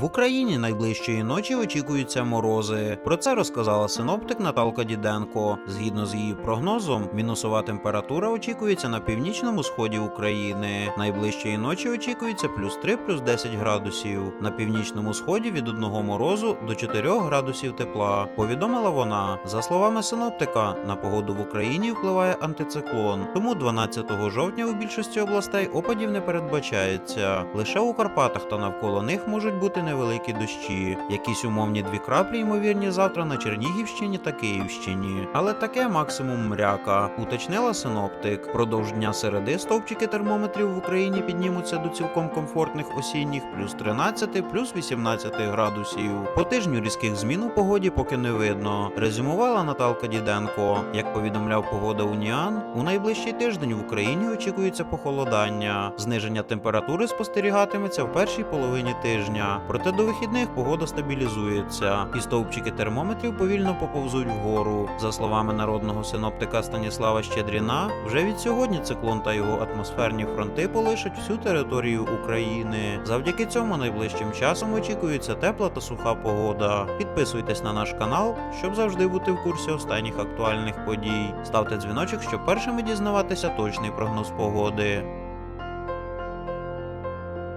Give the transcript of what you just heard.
В Україні найближчої ночі очікуються морози. Про це розказала синоптик Наталка Діденко. Згідно з її прогнозом, мінусова температура очікується на північному сході України. Найближчої ночі очікується плюс 3, плюс 10 градусів. На північному сході від одного морозу до 4 градусів тепла. Повідомила вона. За словами синоптика, на погоду в Україні впливає антициклон. Тому 12 жовтня у більшості областей опадів не передбачається. Лише у Карпатах та навколо них можуть бути невеликі дощі. Якісь умовні дві краплі ймовірні завтра на Чернігівщині та Київщині. Але таке максимум мряка, уточнила синоптик. Продовж дня середи стовпчики термометрів в Україні піднімуться до цілком комфортних осінніх плюс 13, плюс 18 градусів. По тижню різких змін у погоді поки не видно. Резюмувала Наталка Діденко. Як повідомляв погода Уніан, у найближчий тиждень в Україні очікується похолодання. Зниження температури спостерігатиметься в першій половині тижня. Проте до вихідних погода стабілізується, і стовпчики термометрів повільно поповзуть вгору. За словами народного синоптика Станіслава Щедріна, вже від сьогодні циклон та його атмосферні фронти полишать всю територію України. Завдяки цьому найближчим часом очікується тепла та суха погода. Підписуйтесь на наш канал, щоб завжди бути в курсі останніх актуальних подій. Ставте дзвіночок, щоб першими дізнаватися точний прогноз погоди.